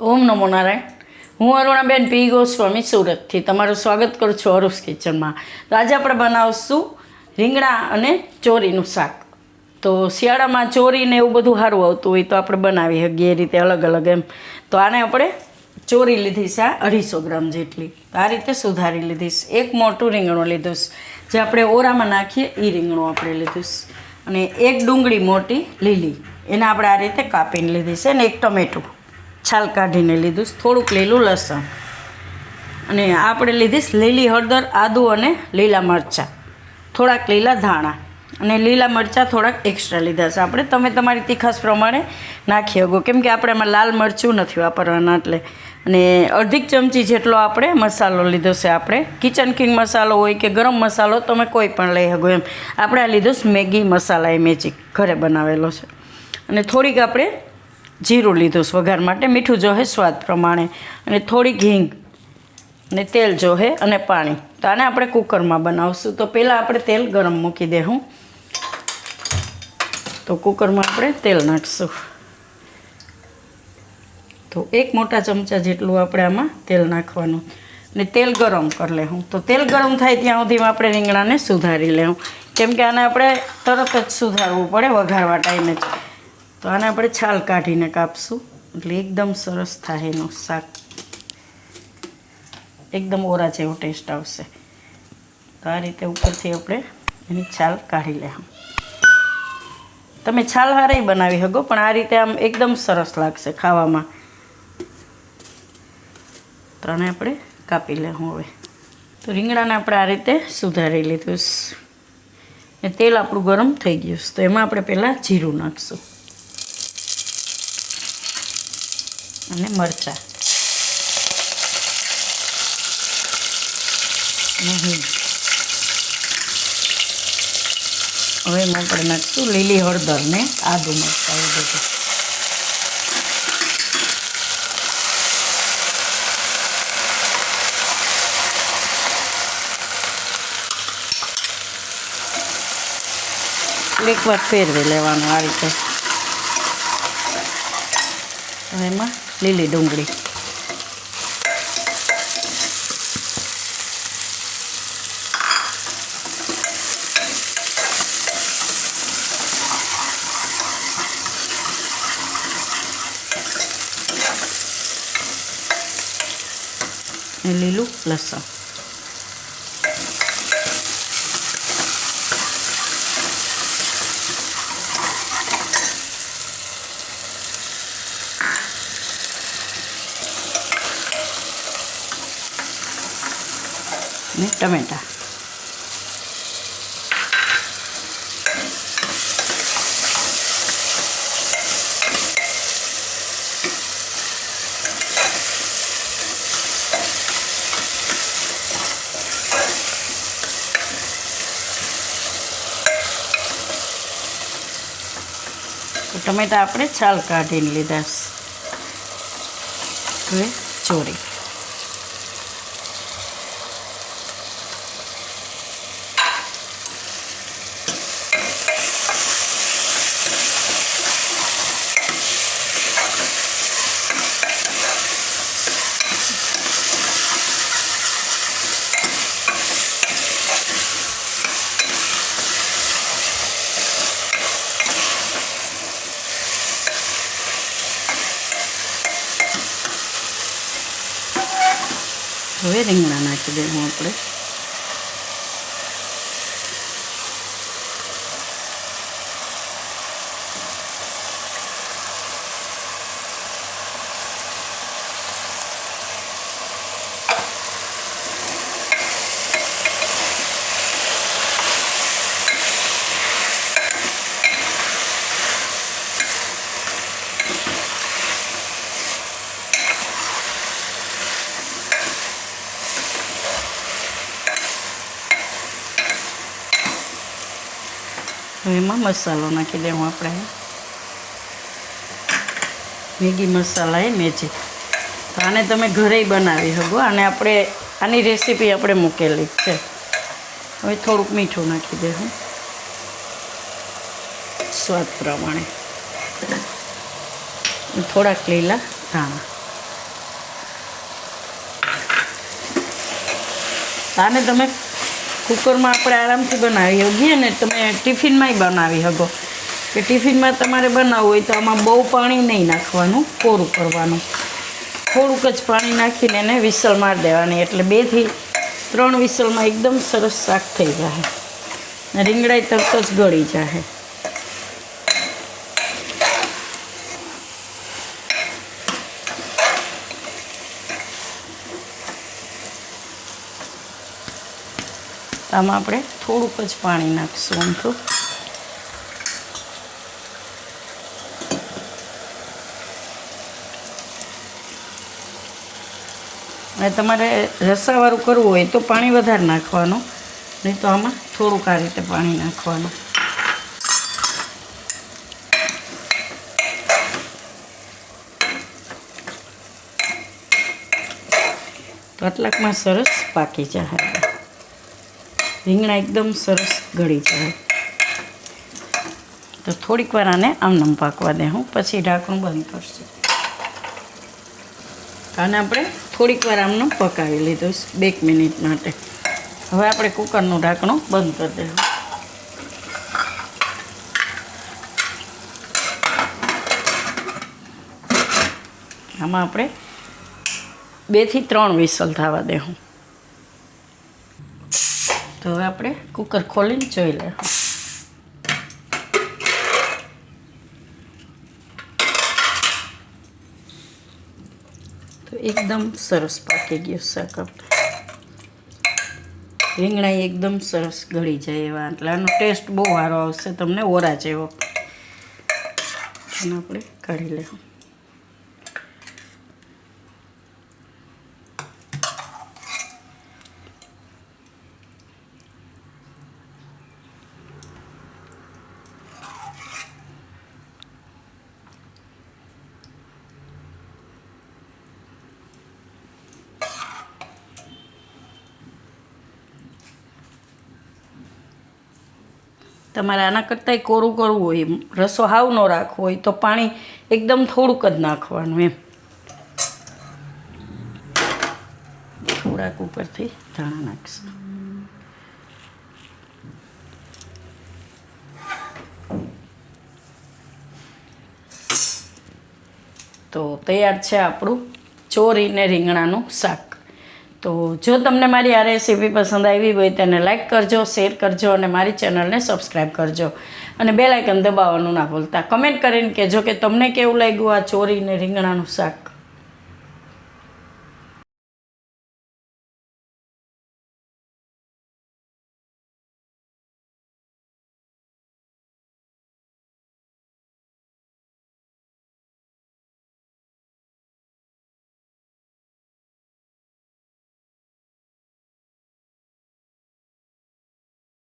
ઓમ નમો નારાયણ. હું અરુણાબેન પી. ગોસ્વામી, સુરતથી. તમારું સ્વાગત કરું છું અરુષ કિચનમાં. તો આજે આપણે બનાવશું રીંગણા અને ચોરીનું શાક. તો શિયાળામાં ચોરીને એવું બધું સારું આવતું હોય તો આપણે બનાવી શકીએ એ રીતે અલગ અલગ એમ. તો આને આપણે ચોરી લીધી છે આ અઢીસો ગ્રામ જેટલી. આ રીતે સુધારી લીધી છે એક મોટું રીંગણું લીધું જે આપણે ઓરામાં નાખીએ એ રીંગણું આપણે લીધું અને એક ડુંગળી મોટી લીલી. એને આપણે આ રીતે કાપીને લીધી છે અને એક ટમેટું. છાલ કાઢીને લીધું થોડુંક લીલું લસણ. અને આપણે લીધીશ લીલી હળદર, આદુ અને લીલા મરચાં. થોડાક લીલા ધાણા. અને લીલા મરચાં થોડાક એક્સ્ટ્રા લીધા છે. આપણે તમે તમારી તીખાસ પ્રમાણે નાખી શકો. કેમ કે આપણે એમાં લાલ મરચું નથી વાપરવાના એટલે. અને અડધી ચમચી જેટલો આપણે મસાલો લીધો છે આપણે. કિચન કિંગ મસાલો હોય કે ગરમ મસાલો, તમે કોઈ પણ લઈ શકો એમ. આપણે આ લીધો છે મેગી મસાલા એ મેજિક ઘરે બનાવેલો છે. અને થોડીક આપણે જીરું લીધું વઘાર માટે. મીઠું જોહે સ્વાદ પ્રમાણે. અને થોડીક હિંગ અને તેલ જોહે અને પાણી. તો આને આપણે કુકરમાં બનાવશું. તો પહેલાં આપણે તેલ ગરમ મૂકી દેવું તો કુકરમાં આપણે તેલ નાખીશું. તો એક મોટા ચમચા જેટલું આપણે આમાં તેલ નાખવાનું. ને તેલ ગરમ કરી લેવું તો તેલ ગરમ થાય ત્યાં સુધીમાં આપણે રીંગણાને સુધારી લેવું કેમ કે આને આપણે તરત જ સુધારવું પડે વઘારવા ટાઈમે જ. તો આને આપણે છાલ કાઢીને કાપશું. એટલે એકદમ સરસ થાય એનું શાક. એકદમ ઓરા જેવો ટેસ્ટ આવશે. તો આ રીતે ઉપરથી આપણે એની છાલ કાઢી લેવા તમે છાલ હારે બનાવી શકો પણ આ રીતે આમ એકદમ સરસ લાગશે ખાવામાં. તો આને આપણે કાપી લેવું હવે. તો રીંગણાને આપણે આ રીતે સુધારી લીધું ને તેલ આપણું ગરમ થઈ ગયું તો એમાં આપણે પહેલાં જીરું નાખશું. અને મરચાં. હવે એમાં આપણે નાખશું લીલી હળદર ને આદુ મરચાં એ બધું. એકવાર ફેરવી લેવાનું આ રીતે. હવે એમાં લીલી ડુંગળી. લીલું લસણ. ને ટમેટા. ટમેટા આપણે છાલ કાઢીને લીધા હવે ચોરી હવે રીંગણા નાખી દઈશું આપણે. એમાં મસાલો નાખી દેવું આપણે. મેગી મસાલા એ મેજિક આને તમે ઘરે બનાવી શકો, અને આપણે આની રેસીપી આપણે મૂકેલી છે. હવે થોડુંક મીઠું નાખી દેવું. સ્વાદ પ્રમાણે. થોડાક લીલા ધાણા. આને તમે કુકરમાં આપણે આરામથી બનાવી શકીએ ને તમે ટિફિનમાંય બનાવી શકો કે ટિફિનમાં તમારે બનાવવું હોય તો આમાં બહુ પાણી નહીં નાખવાનું, કોરું કરવાનું. થોડુંક જ પાણી નાખીને એને વિસલ મારી દેવાની. એટલે બેથી ત્રણ વિસલમાં એકદમ સરસ શાક થઈ જાય રીંગણાઈ તરત જ ગળી જાય આમાં આપણે થોડુંક જ પાણી નાખીશું આમ તો. અને તમારે રસાવાળું કરવું હોય તો પાણી વધારે નાખવાનું, નહીં તો આમાં થોડુંક આ રીતે પાણી નાખવાનું. તો સરસ પાકી જાય રીંગણા એકદમ સરસ ગળી જાય. તો થોડીક વાર આને આમનામ પાકવા દે હું, પછી ઢાંકણું બંધ કરશું. આને આપણે થોડીક વાર આમનું પકાવી લીધું બે મિનિટ માટે. હવે આપણે કુકરનું ઢાંકણું બંધ કરી દેવું. આમાં આપણે બેથી ત્રણ વિસલ થવા દેવું તો હવે આપણે કુકર ખોલીને જોઈ લેવું તો એકદમ સરસ પાકી ગયું શાક આપણે. રીંગણા એકદમ સરસ ગળી જાય એવા. એટલે આનો ટેસ્ટ બહુ સારો આવશે. તમને ઓરા જેવો. અને આપણે કાઢી લેવું તમારે આના કરતાંય કોરું કરવું હોય, રસો હાવ ન રાખવો હોય, તો પાણી એકદમ થોડુંક જ નાખવાનું એમ. થોડાક ઉપરથી ધાણા નાખશું. તો તૈયાર છે આપણું ચોરી ને રીંગણાનું શાક. તો જો તમને મારી આ રેસીપી પસંદ આવી હોય તેને લાઈક કરજો શેર કરજો અને મારી ચેનલને સબસ્ક્રાઈબ કરજો. અને બે લાઇકન દબાવવાનું ના ભૂલતા. કમેન્ટ કરીને કહેજો કે તમને કેવું લાગ્યું આ ચોરીને રીંગણાનું શાક?